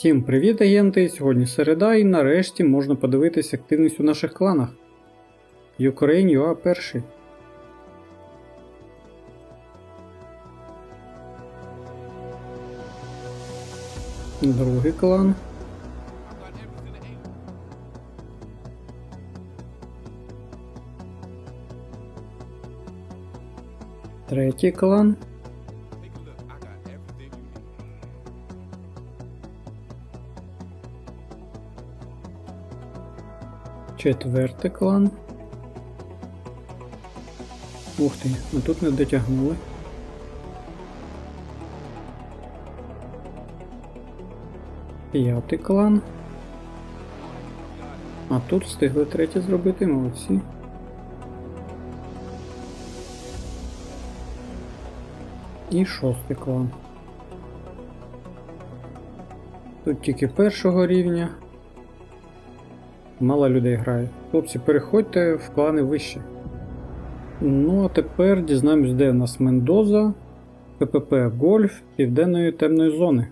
Всім привіт, агенти! Сьогодні середа і нарешті можна подивитись активність у наших кланах. Ukraine UA перший. Другий клан. Третій клан. Четвертий клан. Ух ти, а тут не дотягнули. П'ятий клан. А тут встигли третє зробити, молодці. І шостий клан. Тут тільки першого рівня. Мало людей грає. Хлопці, переходьте в клани вище. Ну, а тепер дізнаємось, де у нас Мендоза, ППП Гольф Південної темної зони.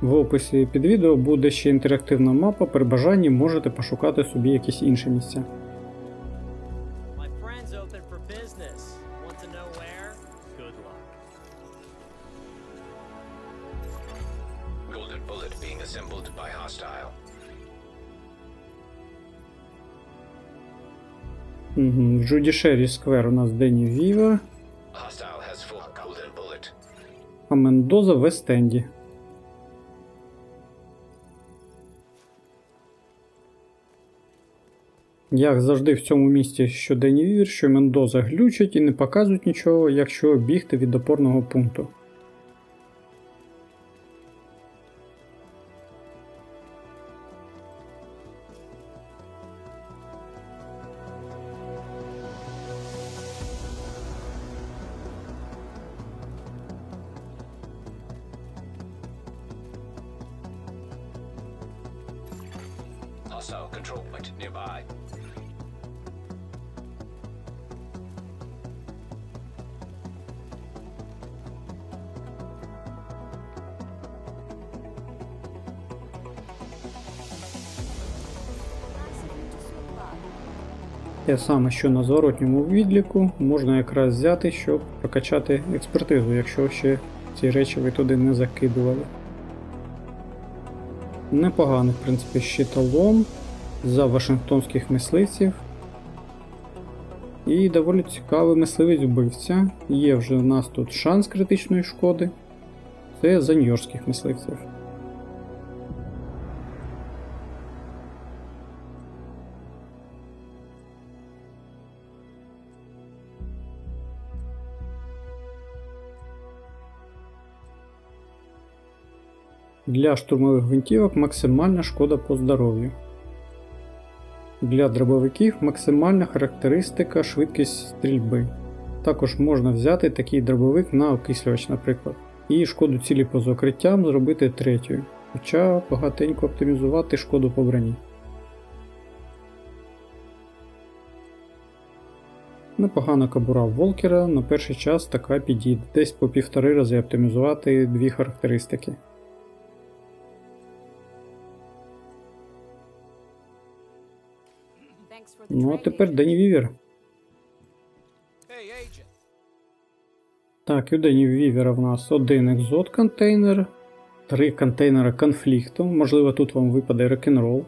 В описі під відео буде ще інтерактивна мапа, при бажанні можете пошукати собі якісь інші місця. Assembled by hostile. Угу. В Джудішері Сквер у нас Дені bullet. а Мендоза в Вест-Енді. Як завжди в цьому місті що Дені Вівер, що Мендоза глючать і не показують нічого, якщо бігти від опорного пункту. Hostile control point nearby. Те саме, що на зворотньому відліку, можна якраз взяти, щоб прокачати експертизу, якщо ще ці речі ви туди не закидували. Непоганий, в принципі, щитолом за вашингтонських мисливців. І доволі цікавий мисливець вбивця. Є вже у нас тут шанс критичної шкоди. Це за нью-йоркських мисливців. Для штурмових гвинтівок максимальна шкода по здоров'ю. Для дробовиків максимальна характеристика швидкість стрільби. Також можна взяти такий дробовик на окислювач, наприклад, і шкоду цілі поза укриттям зробити третьою, хоча багатенько оптимізувати шкоду по броні. Непогана кабура Волкера на перший час така підійде, десь по півтори рази оптимізувати дві характеристики. Ну а тепер. Дені Вівер. Так, і у Дені Вівера в нас один екзот контейнер, три контейнери конфлікту. Можливо, тут вам випаде рок-н-рол.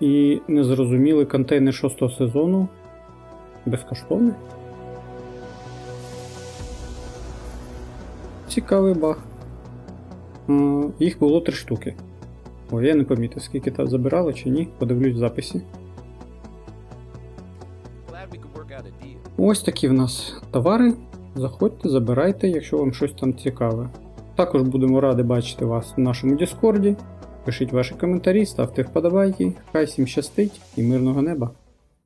І незрозумілий контейнер шостого сезону. Безкоштовний. Цікавий баг. Їх було три штуки. О, я не помітив, скільки там забирали чи ні, подивлюсь в записі. Ось такі в нас товари. Заходьте, забирайте, якщо вам щось там цікаве. Також будемо раді бачити вас в нашому Діскорді. Пишіть ваші коментарі, ставте вподобайки. Хай всім щастить і мирного неба!